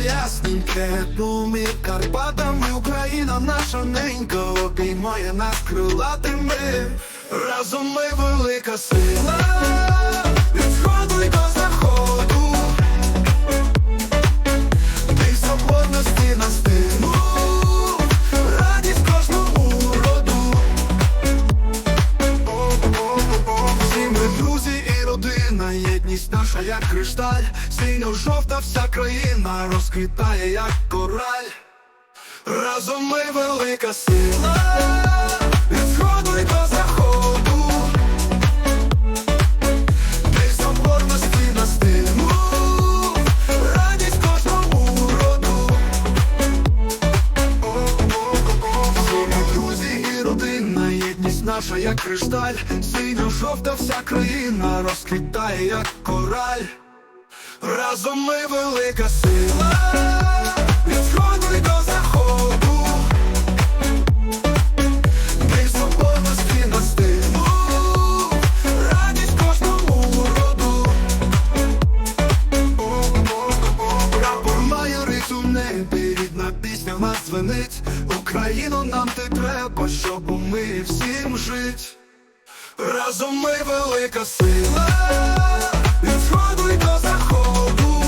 ясненьке. Думі Карпатами Україна наша ненька. Обіймає нас крилатими. Разом ми велика сила і єдність наша, як кришталь, синьо-жовта вся країна розквітає, як кораль. Разом ми велика сила, наша, як кришталь, синьо-жовта вся країна розквітає, як кораль. Разом ми велика сила, пісня в нас звенить Україну нам ти треба, щоб ми всім жить Разом ми велика сила Від й до заходу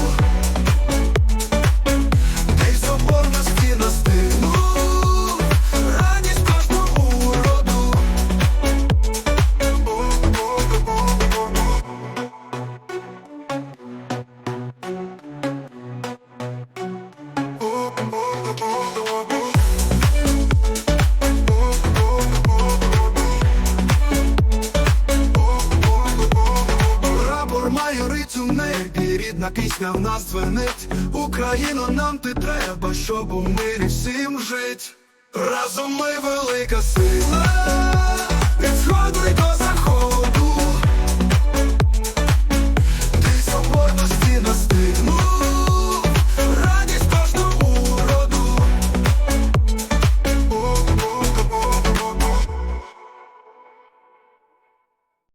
Ти соборності на стину Радість кожному роду Прапор майорить у небі, рідна пісня в нас дзвенить Україно, нам ти треба, щоб у мирі всім жить. Разом ми велика сила